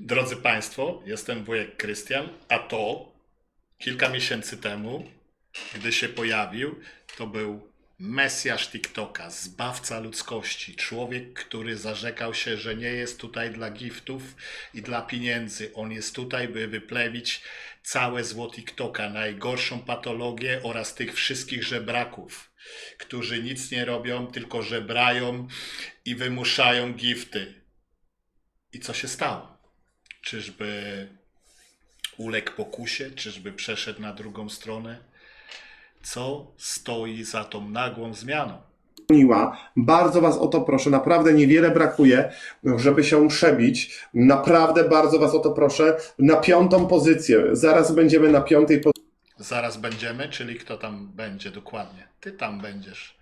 Drodzy Państwo, jestem wujek Krystian, a to kilka miesięcy temu, gdy się pojawił, to był Mesjasz TikToka, zbawca ludzkości, człowiek, który zarzekał się, że nie jest tutaj dla giftów i dla pieniędzy. On jest tutaj, by wyplewić całe zło TikToka, najgorszą patologię oraz tych wszystkich żebraków, którzy nic nie robią, tylko żebrają i wymuszają gifty. I co się stało? Czyżby uległ pokusie? Czyżby przeszedł na drugą stronę? Co stoi za tą nagłą zmianą? dzwoniła. Bardzo Was o to proszę, naprawdę niewiele brakuje, żeby się przebić. Naprawdę bardzo Was o to proszę. Na piątą pozycję. Zaraz będziemy na piątej Zaraz będziemy, czyli kto tam będzie dokładnie? Ty tam będziesz.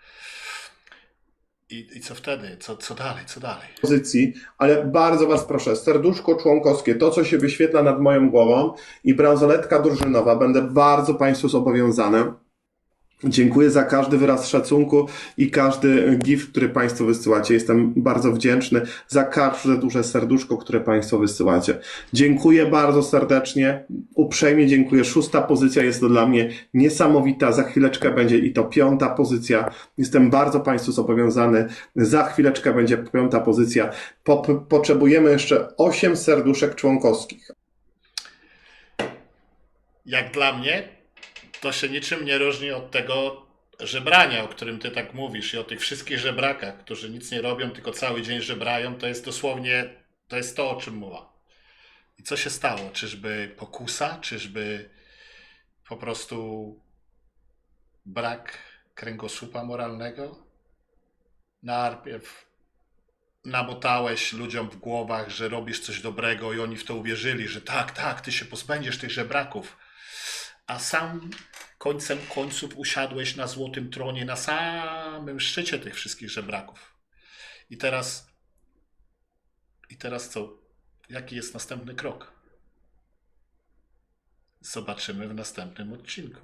I, i co wtedy? Co, co dalej? Co dalej? pozycji, ale bardzo Was proszę, serduszko członkowskie, to co się wyświetla nad moją głową i bransoletka drużynowa, będę bardzo Państwu zobowiązany. Dziękuję za każdy wyraz szacunku i każdy gift, który Państwo wysyłacie. Jestem bardzo wdzięczny za każde duże serduszko, które Państwo wysyłacie. Dziękuję bardzo serdecznie, uprzejmie dziękuję. Szósta pozycja jest to dla mnie niesamowita. Za chwileczkę będzie i to piąta pozycja. Jestem bardzo Państwu zobowiązany. Za chwileczkę będzie piąta pozycja. Po, potrzebujemy jeszcze osiem serduszek członkowskich. Jak dla mnie, to się niczym nie różni od tego żebrania, o którym ty tak mówisz, i o tych wszystkich żebrakach, którzy nic nie robią, tylko cały dzień żebrają. To jest dosłownie, to jest to, o czym mowa. I co się stało? Czyżby pokusa? Czyżby po prostu brak kręgosłupa moralnego? Najpierw nabotałeś ludziom w głowach, że robisz coś dobrego i oni w to uwierzyli, że tak, tak, ty się pozbędziesz tych żebraków. A sam końcem końców usiadłeś na złotym tronie, na samym szczycie tych wszystkich żebraków. I teraz, i teraz co? Jaki jest następny krok? Zobaczymy w następnym odcinku.